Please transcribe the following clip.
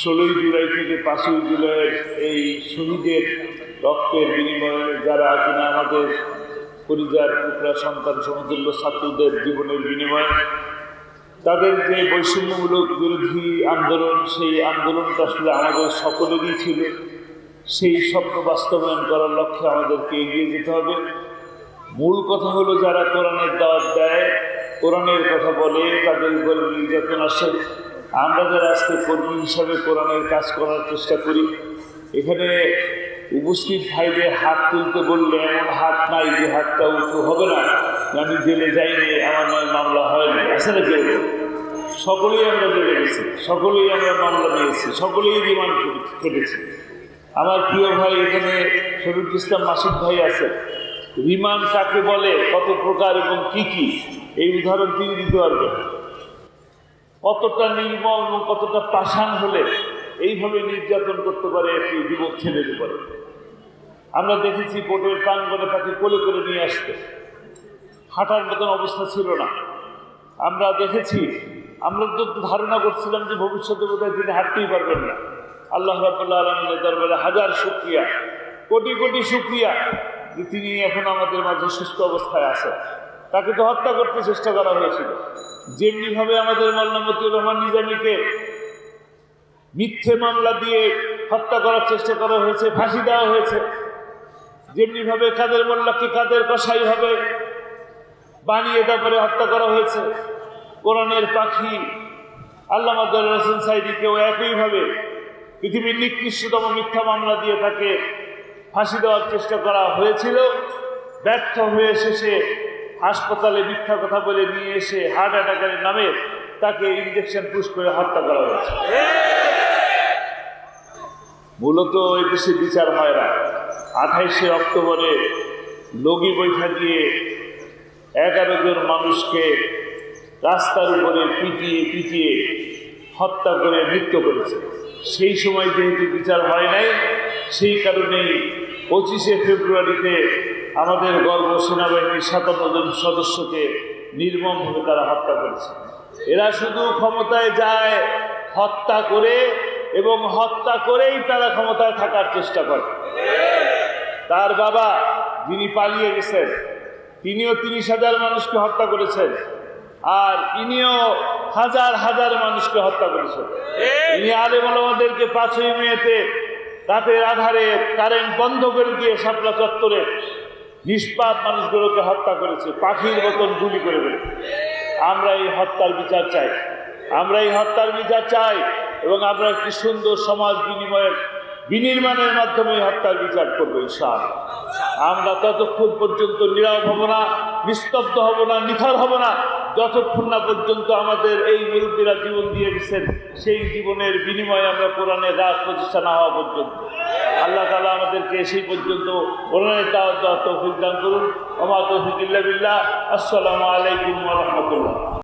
ষোলোই জুলাই থেকে পাঁচই জুলাইয়ের এই শহীদের রক্তের বিনিময়ে যারা কিনা আমাদের পরিবার টুকরা সন্তান সমতুল্য ছাত্রদের জীবনের বিনিময়ে, তাদের যে বৈষম্যমূলক বিরোধী আন্দোলন, সেই আন্দোলনটা আসলে আমাদের সকলেরই ছিল। সেই স্বপ্ন বাস্তবায়ন করার লক্ষ্যে আমাদেরকে এগিয়ে যেতে হবে। মূল কথা হলো, যারা কোরআনের দাওয়াত দেয়, কোরআনের কথা বলে, তাদের উপরে নির্যাতন আসে। আমরা যারা আজকে কর্মী হিসাবে কোরআনের কাজ করার চেষ্টা করি, এখানে উপস্থিত ভাইদের হাত তুলতে বললে এমন হাত নাই যে হাতটা উঁচু হবে না আমি জেলে যাইনি, আমার নয় মামলা হয়নি। না কেউ সকলেই আমরা জেলে গেছি, সকলেই আমরা মামলা নিয়েছি, সকলেই রিমান্ড কেটেছি আমার প্রিয় ভাই এখানে শরীফ ইসলাম মাসুদ ভাই আছে। রিমান্ড কাকে বলে, কত প্রকার এবং কি কি, এই উদাহরণ তিনি দিতে পারবেন। কতটা নির্মম এবং কতটা পাষাণ হলে এইভাবে নির্যাতন করতে পারে, একটি যুবক ছেলের উপরে আমরা দেখেছি কোর্টের প্রাঙ্গনে তাকে কোলে করে নিয়ে আসতে। হাঁটার মতন অবস্থা ছিল না। আমরা দেখেছি, আমরা তো ধারণা করছিলাম যে ভবিষ্যতে বোধহয় তিনি হাঁটতেই পারবেন না। আল্লাহ রাবুল্লাহ আলমিনের দরবারে হাজার শুক্রিয়া, কোটি কোটি শুক্রিয়া যে তিনি এখন আমাদের মাঝে সুস্থ অবস্থায় আছেন। তাকে তো হত্যা করতে চেষ্টা করা হয়েছিল। যেমনিভাবে আমাদের মল্লামতিউর রহমান নিজামীকে মিথ্যে মামলা দিয়ে হত্যা করার চেষ্টা করা হয়েছে, ফাঁসি দেওয়া হয়েছে, যেমনিভাবে কাদের মোল্লাকে কাদের কষাই হবে বানিয়ে তারপরে হত্যা করা হয়েছে, কোরআনের পাখি আল্লাহ হোসেন সাইদিকেও একইভাবে পৃথিবীর নিকৃষ্টতম মিথ্যা মামলা দিয়ে তাকে ফাঁসি দেওয়ার চেষ্টা করা হয়েছিল। ব্যর্থ হয়ে শেষে হাসপাতালে মিথ্যা কথা বলে নিয়ে এসে হার্ট অ্যাটাকের নামে তাকে ইঞ্জেকশন পুশ করে হত্যা করা হয়েছে। মূলত এই দেশে বিচার হয় না। আঠাইশে অক্টোবরে লগি বৈঠা দিয়ে এগারো জন মানুষকে রাস্তার উপরে পিটিয়ে পিটিয়ে হত্যা করে মৃত্যু করেছে। সেই সময় যেহেতু বিচার হয় নাই, সেই কারণেই পঁচিশে ফেব্রুয়ারিতে আমাদের গর্ব সেনাবাহিনীর সাতান্ন জন সদস্যকে নির্মমভাবে তারা হত্যা করেছে। এরা শুধু ক্ষমতায় যায় হত্যা করে এবং হত্যা করেই তারা ক্ষমতায় থাকার চেষ্টা করে। তার বাবা যিনি পালিয়ে গেছেন, তিনিও তিরিশ হাজার মানুষকে হত্যা করেছেন আর ইনিও হাজার হাজার মানুষকে হত্যা করেছেন। ইনি আলেম আলমাদেরকে পাঁচই মেয়েতে রাতের আধারে কারেন্ট বন্ধ করে দিয়ে শাপলা চত্বরে নিষ্পাপ মানুষগুলোকে হত্যা করেছে, পাখির মতন গুলি করে ফেলে আমরা এই হত্যার বিচার চাই। আমরা এই হত্যার বিচার চাই এবং আমরা একটি সুন্দর সমাজ বিনিময়ের, বিনির্মাণের মাধ্যমে হত্যার বিচার করব ইনশাল আমরা ততক্ষণ পর্যন্ত নীরব হব না, নিস্তব্ধ হব না, নিখার হব না। যতক্ষণ না পর্যন্ত আমাদের এই মুরব্বীরা জীবন দিয়ে গেছেন, সেই জীবনের বিনিময়ে আমরা কোরআনের রাজ প্রতিষ্ঠা না হওয়া পর্যন্ত। আল্লাহ তালা আমাদেরকে সেই পর্যন্ত কোরআনের দাওয়াত দেওয়া তৌফিক দান করুন। আমার তৌফিক বিল্লাহ। আসসালামু আলাইকুম রহমতুল্লাহ।